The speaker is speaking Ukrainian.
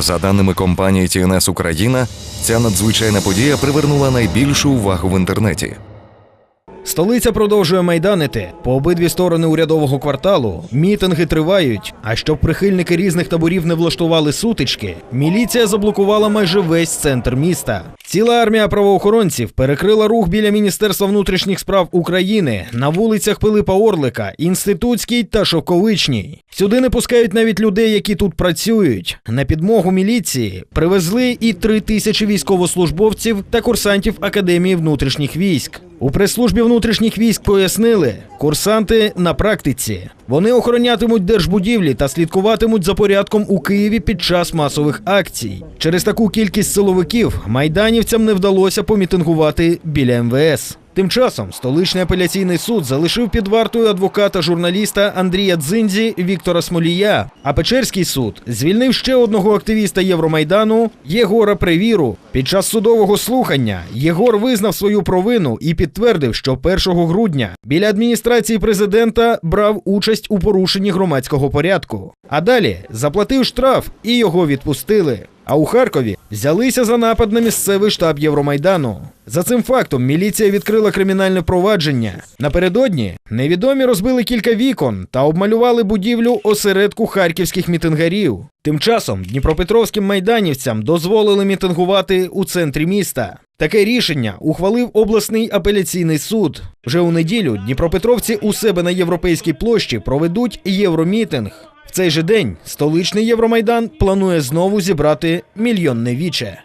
За даними компанії TNS Україна, ця надзвичайна подія привернула найбільшу увагу в інтернеті. Столиця продовжує майданити. По обидві сторони урядового кварталу мітинги тривають. А щоб прихильники різних таборів не влаштували сутички, міліція заблокувала майже весь центр міста. Ціла армія правоохоронців перекрила рух біля Міністерства внутрішніх справ України на вулицях Пилипа Орлика, Інститутській та Шовковичній. Сюди не пускають навіть людей, які тут працюють. На підмогу міліції привезли і три тисячі військовослужбовців та курсантів Академії внутрішніх військ. У прес-службі внутрішніх військ пояснили, курсанти на практиці. Вони охоронятимуть держбудівлі та слідкуватимуть за порядком у Києві під час масових акцій. Через таку кількість силовиків майданівцям не вдалося помітингувати біля МВС. Тим часом столичний апеляційний суд залишив під вартою адвоката журналіста Андрія Дзиндзі Віктора Смолія. А Печерський суд звільнив ще одного активіста Євромайдану Єгора Привіру. Під час судового слухання Єгор визнав свою провину і підтвердив, що 1 грудня біля адміністрації президента брав участь у порушенні громадського порядку. А далі заплатив штраф і його відпустили. А у Харкові взялися за напад на місцевий штаб Євромайдану. За цим фактом міліція відкрила кримінальне провадження. Напередодні невідомі розбили кілька вікон та обмалювали будівлю осередку харківських мітингарів. Тим часом дніпропетровським майданівцям дозволили мітингувати у центрі міста. Таке рішення ухвалив обласний апеляційний суд. Вже у неділю дніпропетровці у себе на європейській площі проведуть євромітинг. В цей же день столичний Євромайдан планує знову зібрати мільйонне віче.